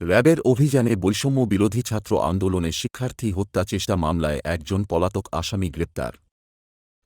র্যাবের অভিযানে বৈষম্য বিরোধী ছাত্র আন্দোলনে শিক্ষার্থী হত্যা চেষ্টা মামলায় একজন পলাতক আসামি গ্রেপ্তার।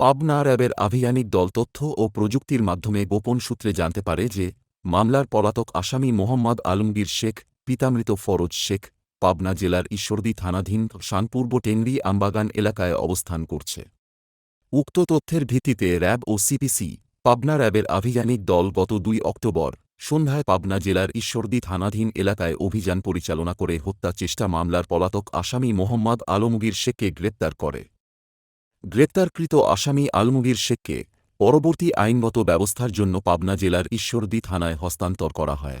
পাবনা র্যাবের আভিযানিক দল তথ্য ও প্রযুক্তির মাধ্যমে গোপন সূত্রে জানতে পারে যে, মামলার পলাতক আসামি মোহাম্মদ আলমগীর শেখ, পিতামৃত ফরজ শেখ, পাবনা জেলার ঈশ্বরদী থানাধীন শানপূর্ব টেংরি আমবাগান এলাকায় অবস্থান করছে। উক্ত তথ্যের ভিত্তিতে র্যাব ও সিপিসি, পাবনা র্যাবের আভিযানিক দল গত দুই অক্টোবর সন্ধ্যায় পাবনা জেলার ঈশ্বরদী থানাধীন এলাকায় অভিযান পরিচালনা করে হত্যা চেষ্টা মামলার পলাতক আসামি মোহাম্মদ আলমগীর শেখকে গ্রেপ্তার করে। গ্রেপ্তারকৃত আসামি আলমগীর শেখকে পরবর্তী আইনগত ব্যবস্থার জন্য পাবনা জেলার ঈশ্বরদী থানায় হস্তান্তর করা হয়।